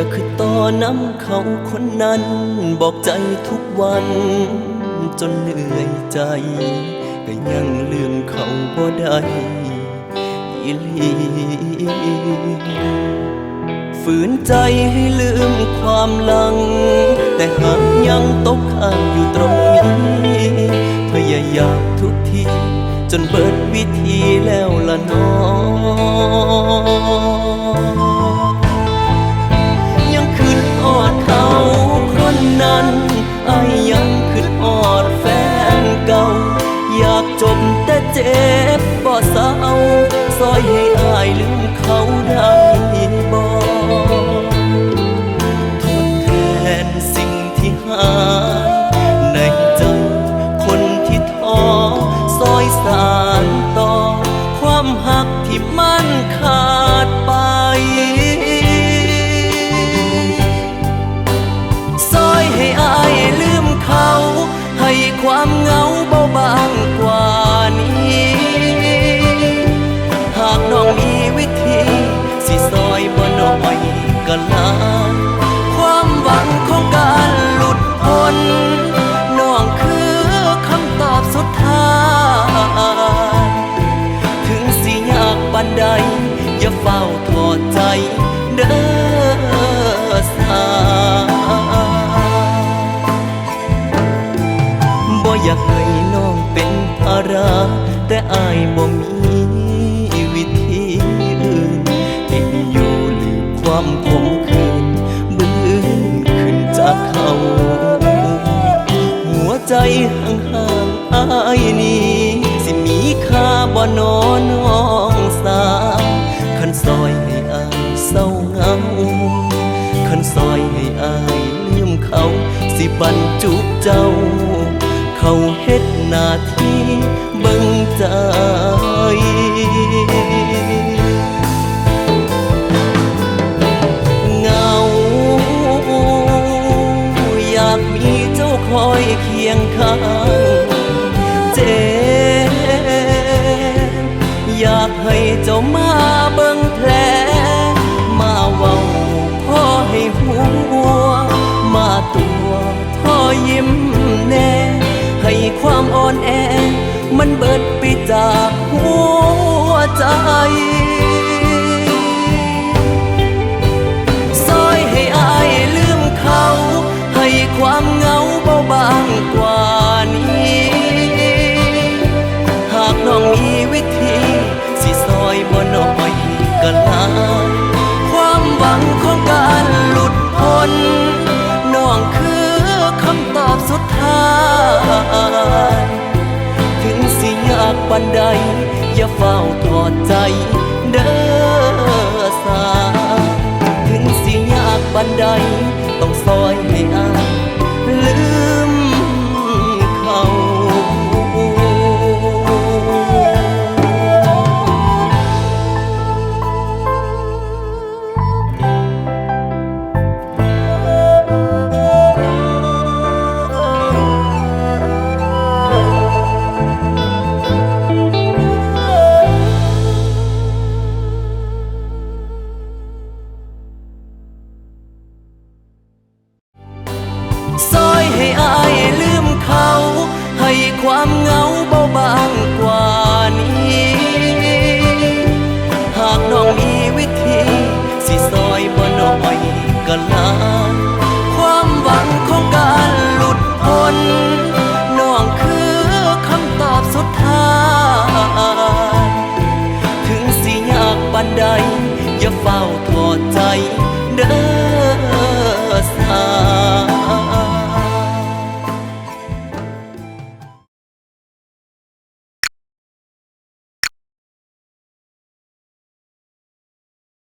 ่าคือต่อน้ำเขาคนนั้น บอกใจทุกวัน จนเหนื่อยใจก็ยังลืมเขาบ่ได้อีลีฝืนใจให้ลืมความหลัง แต่หากยังตกข้างอยู่ตรงนี้ พยายามทุกที จนเบิดวิธีแล้ว เศร้าซอยให้อายลืม อยก็ลาความหวังของการหลุดพ้นน้องคือคำตอบสุดท้าย ถึงสิยากปันใด อย่าเฝ้าทอดใจเด้อสาบ่อยากให้น้องเป็นภาระแต่อายบ่มี ความคมคืนบื้นขึ้นจากเขาหัวใจห่างๆอายนี้สิมีค่าบ่นอนน้องสาวคันซอยให้อายเศร้าเงาคันซอยให้อายลืมเขา สิบรรจุเจ้า เขาเฮ็ดหน้าที่เบิ่งใจ ให้เจ้ามาเบิ่งแผล มาเว้าพ่อให้หัว มาตัวท่อยิ้มแน่ ให้ความอ่อนแอ มันเบิดไปจากหัวใจานใด อย่าเฝ้าตรอดใจ เด้อสา ถึงสิยากบันได ต้องซอยให้อา อย่าเฝ้าทอดใจ